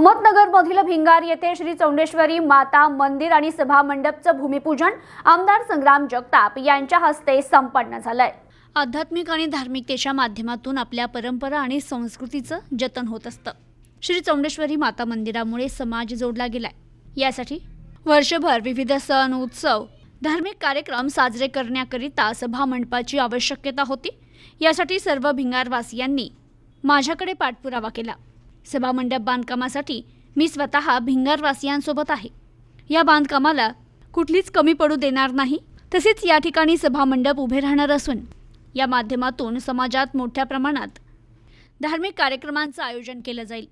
अहमदनगरमधील भिंगार येथे श्री चौंडेश्वरी माता मंदिर आणि सभा मंडपचं भूमिपूजन आमदार संग्राम जगताप यांच्या हस्ते संपन्न झालंय. आध्यात्मिक आणि धार्मिकतेच्या माध्यमातून आपल्या परंपरा आणि संस्कृतीचं जतन होत असतं. श्री चौंडेश्वरी माता मंदिरामुळे समाज जोडला गेलाय. यासाठी वर्षभर विविध सण उत्सव धार्मिक कार्यक्रम साजरे करण्याकरिता सभा मंडपाची आवश्यकता होती. यासाठी सर्व भिंगारवासियांनी माझ्याकडे पाठपुरावा केला. सभामंडप बांधकामासाठी मी स्वतः भिंगारवासियांसोबत आहे. या बांधकामाला कुठलीच कमी पडू देणार नाही तसेच या ठिकाणी सभामंडप उभे राहणार असून या माध्यमातून समाजात मोठ्या प्रमाणात धार्मिक कार्यक्रमांचं आयोजन केलं जाईल.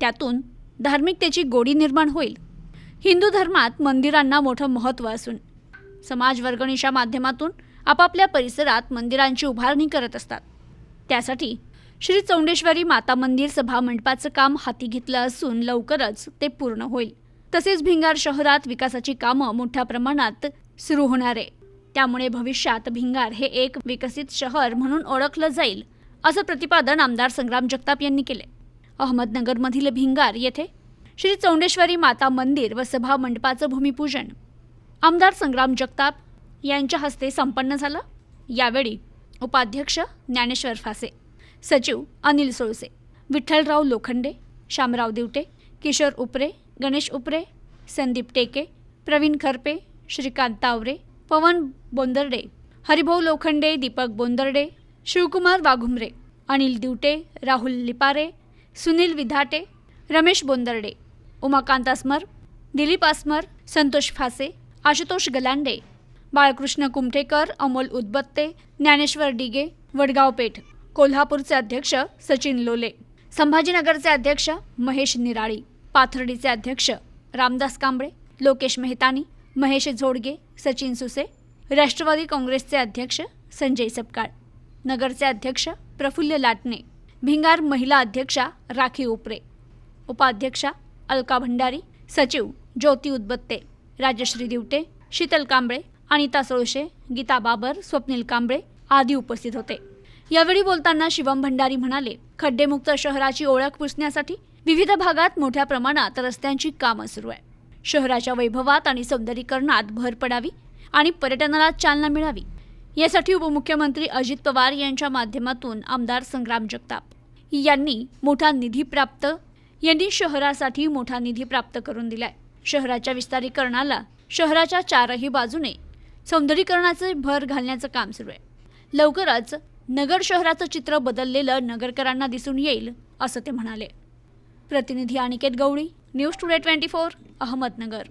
त्यातून धार्मिकतेची गोडी निर्माण होईल. हिंदू धर्मात मंदिरांना मोठं महत्त्व असून समाज वर्गणीच्या माध्यमातून आपापल्या परिसरात मंदिरांची उभारणी करत असतात. त्यासाठी श्री चौंडेश्वरी माता मंदिर सभा मंडपाचं काम हाती घेतलं असून लवकरच ते पूर्ण होईल. तसेच भिंगार शहरात विकासाची कामं मोठ्या प्रमाणात सुरू होणार आहे. त्यामुळे भविष्यात भिंगार हे एक विकसित शहर म्हणून ओळखलं जाईल असं प्रतिपादन आमदार संग्राम जगताप यांनी केले अहमदनगरमधील भिंगार येथे श्री चौंडेश्वरी माता मंदिर व सभा मंडपाचं भूमिपूजन. आमदार संग्राम जगताप यांच्या हस्ते संपन्न झालं. यावेळी उपाध्यक्ष ज्ञानेश्वर फासे. सचिव अनिल सोळसे विठ्ठलराव लोखंडे शामराव दिवटे किशोर उपरे गणेश उपरे संदीप टेके प्रवीण खरपे श्रीकांत तावरे पवन बोंदर्डे हरिभाऊ लोखंडे दीपक बोंदर्डे शिवकुमार वाघुमरे अनिल दिवटे राहुल लिपारे सुनील विधाटे रमेश बोंदर्डे उमाकांत अस्मर दिलीप अस्मर संतोष फासे आशुतोष गलांडे बाळकृष्ण कुमठेकर अमोल उदबत्ते ज्ञानेश्वर डिगे वडगाव पेठ. कोल्हापूरचे अध्यक्ष सचिन लोले संभाजीनगरचे अध्यक्ष महेश निराळी पाथर्डीचे अध्यक्ष रामदास कांबळे लोकेश मेहतानी महेश झोडगे सचिन सुसे राष्ट्रवादी काँग्रेसचे अध्यक्ष संजय सपकाळ नगरचे अध्यक्ष प्रफुल्ल लाटणे भिंगार महिला अध्यक्षा राखी उपरे उपाध्यक्षा अलका भंडारी सचिव ज्योती उदबत्ते राजश्री दिवटे शीतल कांबळे अनिता सोळशे गीता बाबर स्वप्नील कांबळे आदी उपस्थित होते. यावेळी बोलताना शिवम भंडारी म्हणाले खड्डेमुक्त शहराची ओळख पुसण्यासाठी विविध भागात मोठ्या प्रमाणात रस्त्यांची कामं सुरू आहे. शहराच्या वैभवात आणि सौंदर्यीकरणात भर पडावी आणि पर्यटनाला चालना मिळावी. यासाठी उपमुख्यमंत्री अजित पवार यांच्या माध्यमातून आमदार संग्राम जगताप यांनी मोठा निधी प्राप्त यांनी शहरासाठी मोठा निधी प्राप्त करून दिलाय. शहराच्या विस्तारीकरणाला शहराच्या चारही बाजूने सौंदर्यीकरणाचे भर घालण्याचं काम सुरू आहे. लवकरच नगर शहराचं चित्र बदललेलं नगरकरांना दिसून येईल असं ते म्हणाले. प्रतिनिधी Aniket Gawali news today twenty four Ahmednagar.